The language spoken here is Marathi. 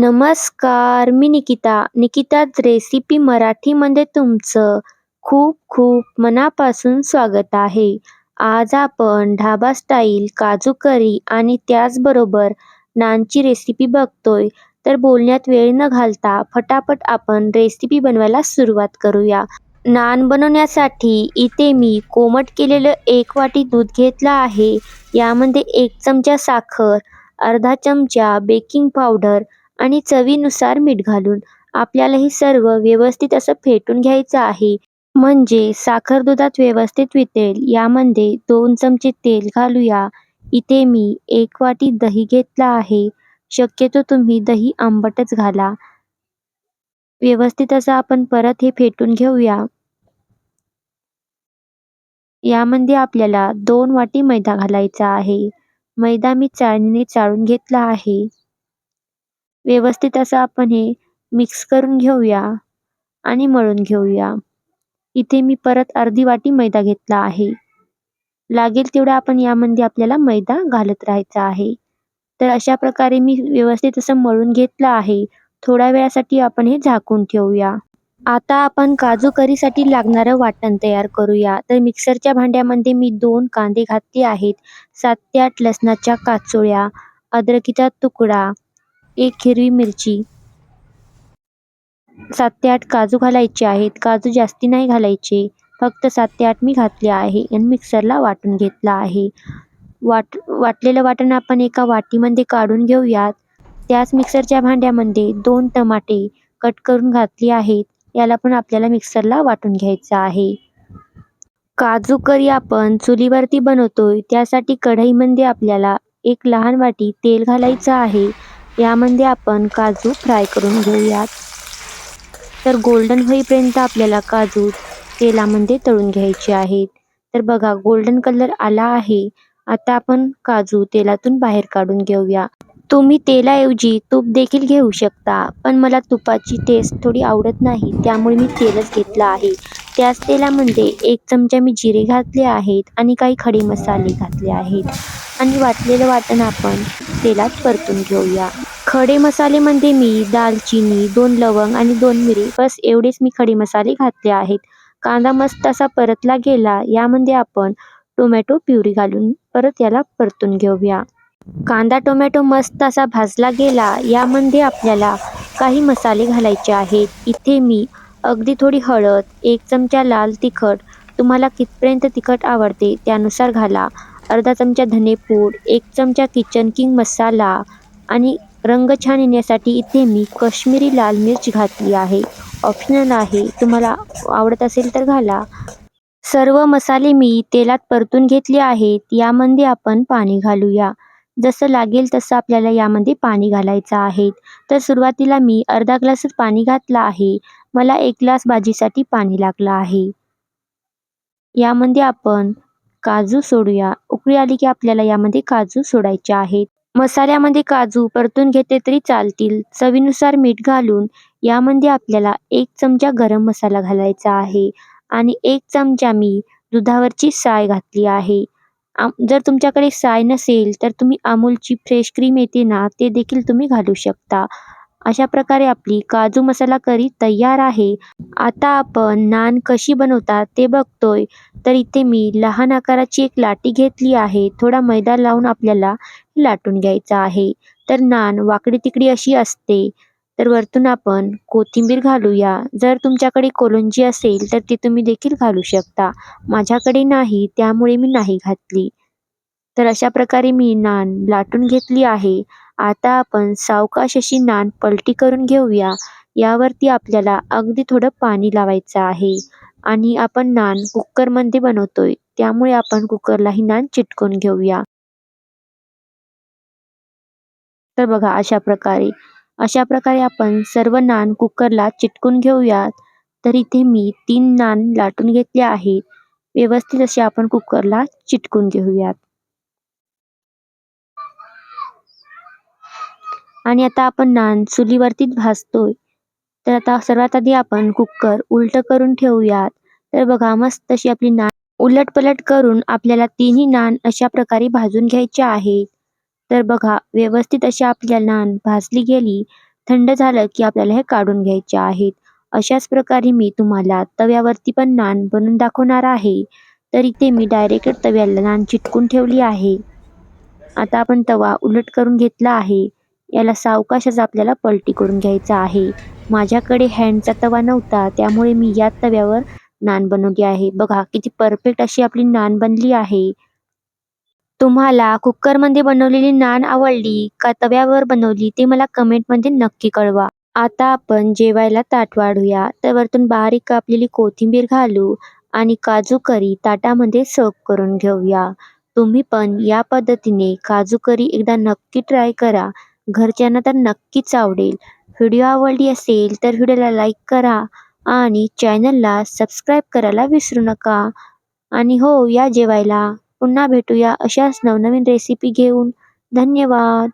नमस्कार मी निकिता. निकिताज रेसिपी मराठीमध्ये तुमचं खूप खूप मनापासून स्वागत आहे. आज आपण ढाबा स्टाईल काजू करी आणि त्याचबरोबर नानची रेसिपी बघतोय. तर बोलण्यात वेळ न घालता फटाफट आपण रेसिपी बनवायला सुरुवात करूया. नान बनवण्यासाठी इथे मी कोमट केलेलं एक वाटी दूध घेतलं आहे. यामध्ये एक चमचा साखर अर्धा चमचा बेकिंग पावडर आणि चवीनुसार मीठ घालून आपल्याला हे सर्व व्यवस्थित असं फेटून घ्यायचं आहे. म्हणजे साखर दुधात व्यवस्थित वितळेल यामध्ये दोन चमचे तेल घालूया. इथे मी एक वाटी दही घेतला आहे. शक्यतो तुम्ही दही आंबटच घाला. व्यवस्थित असं आपण परत हे फेटून घेऊया. यामध्ये आपल्याला दोन वाटी मैदा घालायचा आहे. मैदा मी चाळणीने चाळून घेतला आहे. व्यवस्थित असं आपण हे मिक्स करून घेऊया आणि मळून घेऊया. इथे मी परत अर्धी वाटी मैदा घेतला आहे. लागेल तेवढा आपण यामध्ये आपल्याला मैदा घालत राहायचा आहे. तर अशा प्रकारे मी व्यवस्थित असं मळून घेतलं आहे. थोड्या वेळासाठी आपण हे झाकून ठेवूया. आता आपण काजू करीसाठी लागणारं वाटण तयार करूया. तर मिक्सरच्या भांड्यामध्ये मी दोन कांदे घातले आहेत. सात ते आठ लसणाच्या काचोळ्या अद्रकीचा तुकडा एक हिरवी मिरची. सात ते आठ काजू घालायचे आहेत. काजू जास्ती नाही घालायचे. फक्त सात ते आठ मी घातले आहे आणि मिक्सरला वाटून घेतला आहे. वाट वाटलेलं वाटण आपण एका वाटीमध्ये काढून घेऊयात. त्याच मिक्सरच्या भांड्यामध्ये दोन टमाटे कट करून घातली आहेत. याला पण आपल्याला मिक्सरला वाटून घ्यायचं आहे. काजू करी आपण चुलीवरती बनवतोय. त्यासाठी कढईमध्ये आपल्याला एक लहान वाटी तेल घालायचं आहे. यामध्ये आपण काजू फ्राय करून घेऊयात. तर गोल्डन होईपर्यंत आपल्याला काजू तेलामध्ये तळून घ्यायचे आहेत. तर बघा गोल्डन कलर आला आहे. आता आपण काजू तेलातून बाहेर काढून घेऊया. तुम्ही तेलाऐवजी तूप देखील घेऊ शकता पण मला तुपाची टेस्ट थोडी आवडत नाही त्यामुळे मी तेलच घेतलं आहे. त्याच तेलामध्ये एक चमचा मी जिरे घातले आहेत आणि काही खडे मसाले घातले आहेत. आणि वाटलेलं वाटण आपण तेलात परतून घेऊया. खडे मसालेमध्ये मी दालचिनी दोन लवंग आणि दोन मिरी बस एवढेच मी खडे मसाले घातले आहेत. कांदा मस्त असा परतला गेला यामध्ये आपण टोमॅटो प्युरी घालून परत याला परतून घेऊया. कांदा टोमॅटो मस्त असा भाजला गेला यामध्ये आपल्याला काही मसाले घालायचे आहेत. इथे मी अगदी थोडी हळद एक चमचा लाल तिखट तुम्हाला कितपर्यंत तिखट आवडते त्यानुसार घाला. अर्धा चमचा धनेपूड एक चमचा किचन किंग मसाला आणि रंग छान येण्यासाठी इथे मी कश्मीरी लाल मिर्च घातली आहे. ऑप्शनल आहे. तुम्हाला आवडत असेल तर घाला. सर्व मसाले मी तेलात परतून घेतले आहेत. यामध्ये आपण पाणी घालूया. जसं लागेल तसं आपल्याला यामध्ये पाणी घालायचं आहे. तर सुरुवातीला मी अर्धा ग्लासच पाणी घातलं आहे. मला एक ग्लास भाजीसाठी पाणी लागलं आहे. यामध्ये आपण काजू सोडूया. उकळी आली की आपल्याला यामध्ये काजू सोडायचे आहेत. मसाल्यामध्ये काजू परतून घेतले तरी चालतील. चवीनुसार मीठ घालून यामध्ये आपल्याला एक चमचा गरम मसाला घालायचा आहे आणि एक चमचा मी दुधावरची साय घातली आहे. जर तुमच्याकडे साय नसेल तर तुम्ही अमूलची फ्रेश क्रीम येते ना ते देखील तुम्ही घालू शकता. अशा प्रकारे आपली काजू मसाला करी तयार आहे. आता आपण नान कशी बनवतात ते बघतोय. तर इथे मी लहान आकाराची एक लाटी घेतली आहे. थोडा मैदा लावून आपल्याला लाटून घ्यायचा आहे. तर नान वाकडी तिकडी अशी असते. तर वरतून आपण कोथिंबीर घालूया. जर तुमच्याकडे कोलंजी असेल तर ती तुम्ही देखील घालू शकता. माझ्याकडे नाही त्यामुळे मी नाही घातली. तर अशा प्रकारे मी नान लाटून घेतली आहे. आता आपण सावकाश अशी नान पलटी करून घेऊया. यावरती आपल्याला अगदी थोडं पाणी लावायचं आहे. आणि आपण नान कुकरमध्ये बनवतोय. त्यामुळे आपण कुकरला ही नान चिटकून घेऊया. तर बघा अशा प्रकारे. अशा प्रकारे आपण सर्व नान कुकरला चिटकून घेऊयात तर इथे मी तीन नान लाटून घेतले आहेत. व्यवस्थित असे आपण कुकरला चिटकून घेऊयात. आणि आता आपण नान चुलीवरतीच भाजतोय. तर आता सर्वात आधी आपण कुकर उलट करून ठेवूयात. तर बघा मस्त अशी आपली नान उलट पलट करून आपल्याला तिन्ही नान अशा प्रकारे भाजून घ्यायचे आहेत. तर बघा व्यवस्थित अशी आपल्या नान भाजली गेली थंड झालं की आपल्याला हे काढून घ्यायचे आहेत. अशाच प्रकारे मी तुम्हाला तव्यावरती पण नान बनवून दाखवणार आहे. तर इथे मी डायरेक्ट तव्याला नान चिटकून ठेवली आहे. आता आपण तवा उलट करून घेतला आहे. याला सावकाशच आपल्याला पलटी करून घ्यायचा आहे. माझ्याकडे हँडचा तवा नव्हता त्यामुळे मी या तव्यावर नान बनवली आहे. बघा किती परफेक्ट अशी आपली नान बनली आहे. तुम्हाला कुकरमध्ये बनवलेली नान आवडली का तव्यावर बनवली ते मला कमेंटमध्ये नक्की कळवा. आता आपण जेवायला ताट वाढूया. तर वरतून बारीक कापलेली कोथिंबीर घालू आणि काजू करी ताटामध्ये सर्व करून घेऊया. तुम्ही पण या पद्धतीने काजू करी एकदा नक्की ट्राय करा. घरच्यांना तर नक्कीच आवडेल. व्हिडिओ आवडली असेल तर व्हिडिओला लाईक करा आणि चॅनलला सबस्क्राईब करायला विसरू नका. आणि हो या जेवायला पुन्हा भेटूया अशाच नवनवीन रेसिपी घेऊन. धन्यवाद.